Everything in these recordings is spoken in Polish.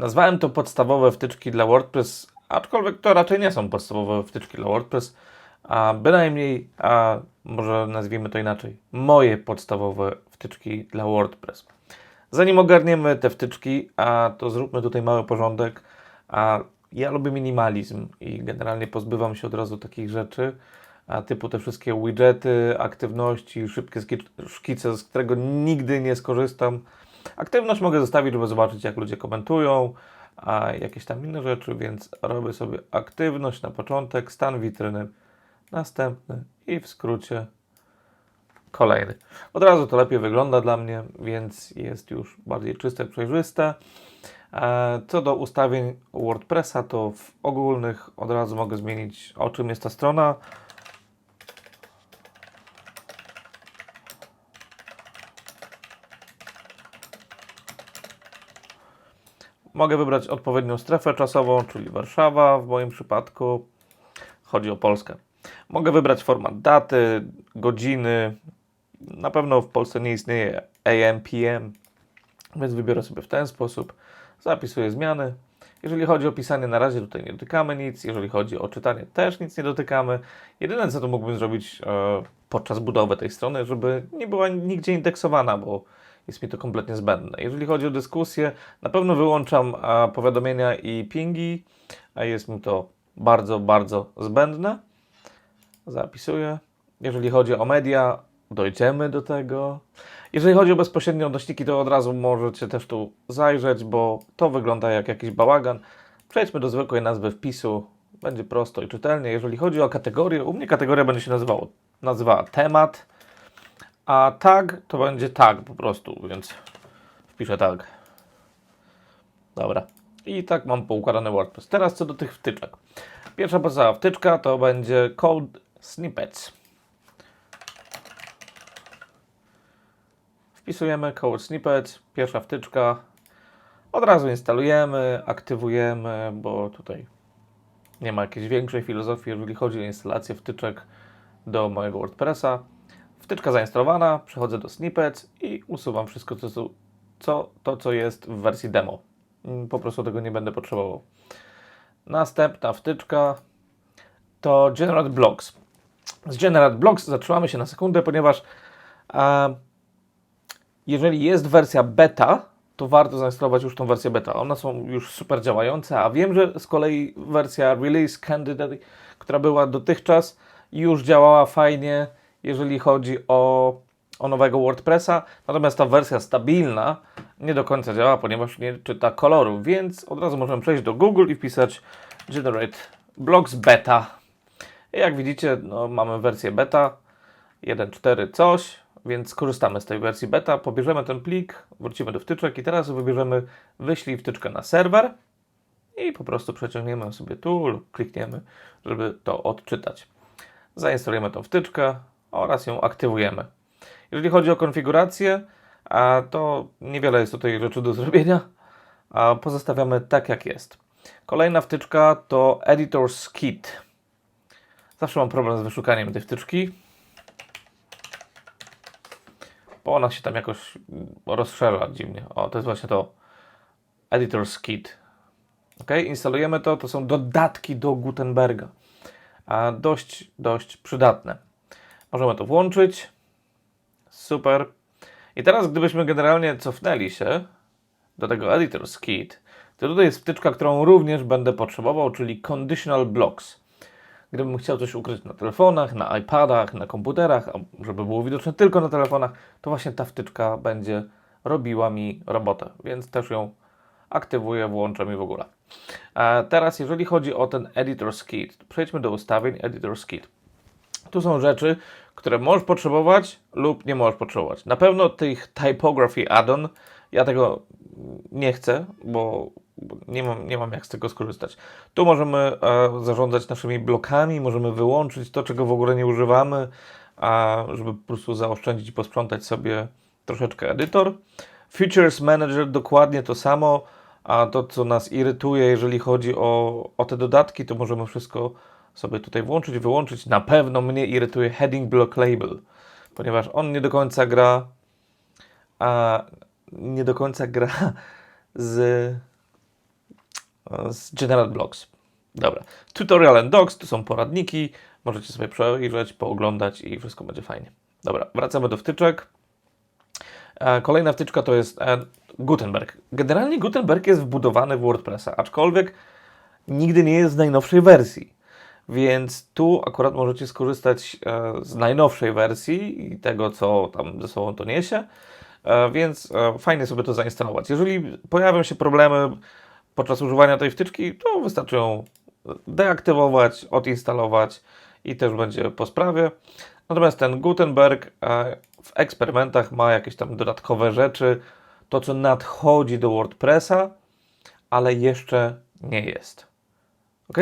Nazwałem to podstawowe wtyczki dla WordPress, aczkolwiek to raczej nie są podstawowe wtyczki dla WordPress, a bynajmniej, a może nazwijmy to inaczej, moje podstawowe wtyczki dla WordPress. Zanim ogarniemy te wtyczki, a to zróbmy tutaj mały porządek, a ja lubię minimalizm i generalnie pozbywam się od razu takich rzeczy, a typu te wszystkie widgety, aktywności, szybkie szkice, z którego nigdy nie skorzystam. Aktywność mogę zostawić, żeby zobaczyć, jak ludzie komentują, a jakieś tam inne rzeczy, więc robię sobie aktywność na początek, stan witryny, następny i w skrócie kolejny. Od razu to lepiej wygląda dla mnie, więc jest już bardziej czyste, przejrzyste. E, Co do ustawień WordPressa, to w ogólnych od razu mogę zmienić, o czym jest ta strona. Mogę wybrać odpowiednią strefę czasową, czyli Warszawa w moim przypadku. Chodzi o Polskę. Mogę wybrać format daty, godziny. Na pewno w Polsce nie istnieje AM, PM, więc wybiorę sobie w ten sposób. Zapisuję zmiany. Jeżeli chodzi o pisanie, na razie tutaj nie dotykamy nic. Jeżeli chodzi o czytanie, też nic nie dotykamy. Jedyne, co tu mógłbym zrobić e, podczas budowy tej strony, żeby nie była nigdzie indeksowana, bo jest mi to kompletnie zbędne. Jeżeli chodzi o dyskusję, na pewno wyłączam e, powiadomienia i pingi, a jest mi to bardzo, bardzo zbędne. Zapisuję. Jeżeli chodzi o media, dojdziemy do tego. Jeżeli chodzi o bezpośrednie odnośniki, to od razu możecie też tu zajrzeć, bo to wygląda jak jakiś bałagan. Przejdźmy do zwykłej nazwy wpisu. Będzie prosto i czytelnie. Jeżeli chodzi o kategorię, u mnie kategoria będzie się nazywało, nazywała temat, a tag to będzie tag po prostu, więc wpiszę tag. Dobra. I tak mam poukładany WordPress. Teraz co do tych wtyczek. Pierwsza podstawowa wtyczka to będzie Code Snippets. Wpisujemy Code Snippets, pierwsza wtyczka. Od razu instalujemy, aktywujemy, bo tutaj nie ma jakiejś większej filozofii, jeżeli chodzi o instalację wtyczek do mojego WordPressa. Wtyczka zainstalowana, przechodzę do Snippets i usuwam wszystko, co, co- to, co jest w wersji demo. Mm, Po prostu tego nie będę potrzebował. Następna wtyczka to Generate Blocks. Z Generate Blocks zatrzymamy się na sekundę, ponieważ e, jeżeli jest wersja beta, to warto zainstalować już tą wersję beta. One są już super działające, a wiem, że z kolei wersja Release Candidate, która była dotychczas, już działała fajnie, jeżeli chodzi o, o nowego WordPressa. Natomiast ta wersja stabilna nie do końca działa, ponieważ nie czyta kolorów, więc od razu możemy przejść do Google i wpisać Generate Blocks Beta. I jak widzicie, no, mamy wersję beta 1.4 coś, więc korzystamy z tej wersji beta, pobierzemy ten plik, wrócimy do wtyczek i teraz wybierzemy wyślij wtyczkę na serwer i po prostu przeciągniemy sobie tu lub klikniemy, żeby to odczytać. Zainstalujemy tą wtyczkę oraz ją aktywujemy. Jeżeli chodzi o konfigurację, to niewiele jest tutaj rzeczy do zrobienia, pozostawiamy tak jak jest. Kolejna wtyczka to Editor's Kit. Zawsze mam problem z wyszukaniem tej wtyczki, bo ona się tam jakoś rozszerza dziwnie. O, to jest właśnie to Editor's Kit. Ok, instalujemy to, to są dodatki do Gutenberga. A dość, dość przydatne. Możemy to włączyć. Super. I teraz, gdybyśmy generalnie cofnęli się do tego Editor's Kit, to tutaj jest wtyczka, którą również będę potrzebował, czyli Conditional Blocks. Gdybym chciał coś ukryć na telefonach, na iPadach, na komputerach, żeby było widoczne tylko na telefonach, to właśnie ta wtyczka będzie robiła mi robotę, więc też ją aktywuję, włączam i w ogóle. A teraz, jeżeli chodzi o ten Editor's Kit, przejdźmy do ustawień Editor's Kit. Tu są rzeczy, które możesz potrzebować lub nie możesz potrzebować. Na pewno tych Typography Add-on, ja tego nie chcę, bo nie mam, nie mam jak z tego skorzystać. Tu możemy e, zarządzać naszymi blokami, możemy wyłączyć to, czego w ogóle nie używamy, a żeby po prostu zaoszczędzić i posprzątać sobie troszeczkę edytor. Features Manager dokładnie to samo, a to, co nas irytuje, jeżeli chodzi o, o te dodatki, to możemy wszystko sobie tutaj włączyć, wyłączyć. Na pewno mnie irytuje Heading Block Label, ponieważ on nie do końca gra, a nie do końca gra z z General Blocks. Dobra. Tutorial and Docs to są poradniki. Możecie sobie przejrzeć, pooglądać i wszystko będzie fajnie. Dobra, wracamy do wtyczek. E, Kolejna wtyczka to jest e, Gutenberg. Generalnie Gutenberg jest wbudowany w WordPressa, aczkolwiek nigdy nie jest z najnowszej wersji. Więc tu akurat możecie skorzystać e, z najnowszej wersji i tego, co tam ze sobą to niesie. E, Więc e, fajnie sobie to zainstalować. Jeżeli pojawią się problemy podczas używania tej wtyczki, to wystarczy ją deaktywować, odinstalować i też będzie po sprawie. Natomiast ten Gutenberg w eksperymentach ma jakieś tam dodatkowe rzeczy, to co nadchodzi do WordPressa, ale jeszcze nie jest. Ok?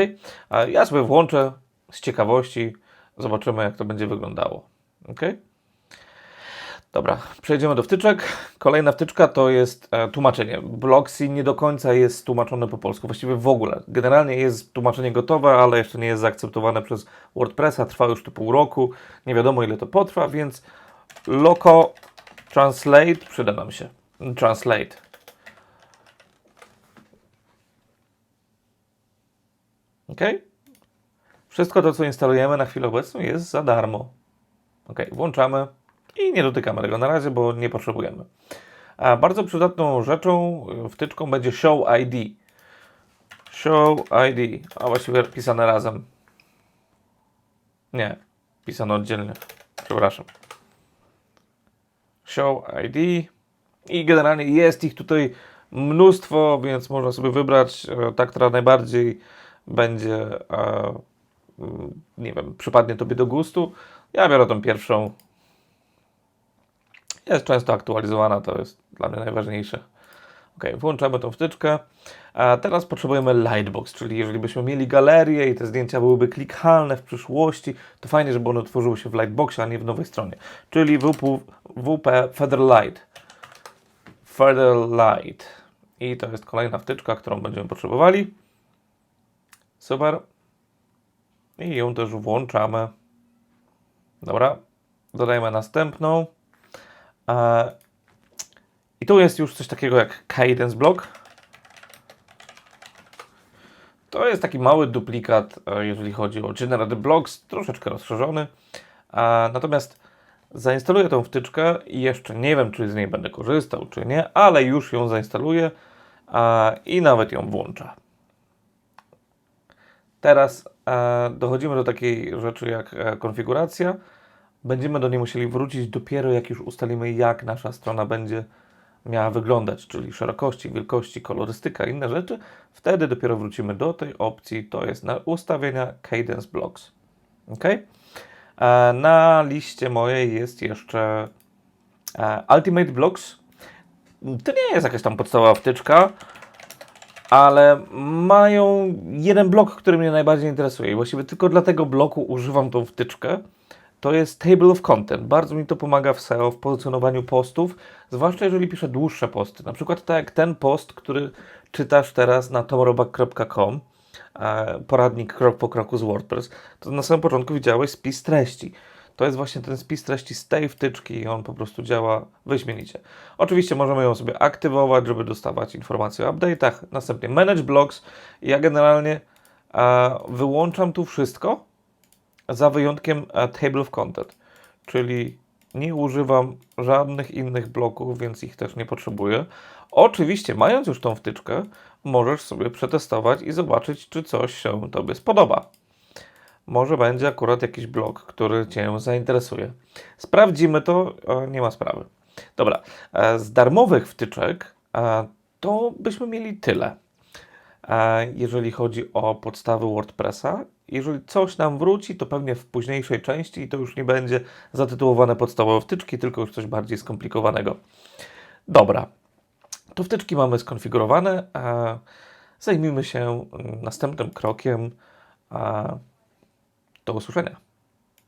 Ja sobie włączę z ciekawości, zobaczymy jak to będzie wyglądało. Ok? Dobra, przejdziemy do wtyczek. Kolejna wtyczka to jest e, tłumaczenie. Bloxy nie do końca jest tłumaczone po polsku, właściwie w ogóle. Generalnie jest tłumaczenie gotowe, ale jeszcze nie jest zaakceptowane przez WordPressa. Trwa już to pół roku. Nie wiadomo ile to potrwa, więc Loco Translate przyda nam się. Translate. Ok? Wszystko to, co instalujemy na chwilę obecną jest za darmo. Ok, włączamy i nie dotykamy tego na razie, bo nie potrzebujemy. A bardzo przydatną rzeczą, y, wtyczką będzie Show ID. Show ID, a właściwie pisane razem. Nie, pisane oddzielnie. Przepraszam. Show ID i generalnie jest ich tutaj mnóstwo, więc można sobie wybrać e, ta, która najbardziej będzie, mm, nie wiem, przypadnie Tobie do gustu. Ja biorę tą pierwszą. Jest często aktualizowana, to jest dla mnie najważniejsze. Ok, włączamy tą wtyczkę. A teraz potrzebujemy Lightbox, czyli jeżeli byśmy mieli galerię i te zdjęcia byłyby klikalne w przyszłości, to fajnie, żeby one tworzyły się w Lightboxie, a nie w nowej stronie. Czyli WP, WP Featherlight. Featherlight. I to jest kolejna wtyczka, którą będziemy potrzebowali. Super. I ją też włączamy. Dobra. Dodajemy następną. E, I tu jest już coś takiego jak Cadence Block. To jest taki mały duplikat, e, jeżeli chodzi o Generate Blocks, troszeczkę rozszerzony. E, Natomiast zainstaluję tą wtyczkę i jeszcze nie wiem, czy z niej będę korzystał, czy nie, ale już ją zainstaluję i nawet ją włączę. Teraz e, dochodzimy do takiej rzeczy jak e, konfiguracja. Będziemy do niej musieli wrócić dopiero jak już ustalimy, jak nasza strona będzie miała wyglądać, czyli szerokości, wielkości, kolorystyka, inne rzeczy. Wtedy dopiero wrócimy do tej opcji, to jest na ustawienia Cadence Blocks. Ok? E, na liście mojej jest jeszcze Ultimate Blocks. To nie jest jakaś tam podstawowa wtyczka, ale mają jeden blok, który mnie najbardziej interesuje i właściwie tylko dla tego bloku używam tą wtyczkę. To jest Table of Content. Bardzo mi to pomaga w SEO, w pozycjonowaniu postów, zwłaszcza jeżeli piszę dłuższe posty. Na przykład tak jak ten post, który czytasz teraz na tomorrowback.com, e, poradnik krok po kroku z WordPress, to na samym początku widziałeś spis treści. To jest właśnie ten spis treści z tej wtyczki i on po prostu działa wyśmienicie. Oczywiście możemy ją sobie aktywować, żeby dostawać informacje o update'ach, następnie manage blogs. Ja generalnie e, wyłączam tu wszystko, za wyjątkiem e, Table of Content, czyli nie używam żadnych innych bloków, więc ich też nie potrzebuję. Oczywiście, mając już tą wtyczkę, możesz sobie przetestować i zobaczyć, czy coś się Tobie spodoba. Może będzie akurat jakiś blok, który Cię zainteresuje. Sprawdzimy to, e, nie ma sprawy. Dobra, e, z darmowych wtyczek e, to byśmy mieli tyle. Jeżeli chodzi o podstawy WordPressa. Jeżeli coś nam wróci, to pewnie w późniejszej części i to już nie będzie zatytułowane podstawowe wtyczki, tylko już coś bardziej skomplikowanego. Dobra, to wtyczki mamy skonfigurowane. Zajmijmy się mm, następnym krokiem. E, Do usłyszenia.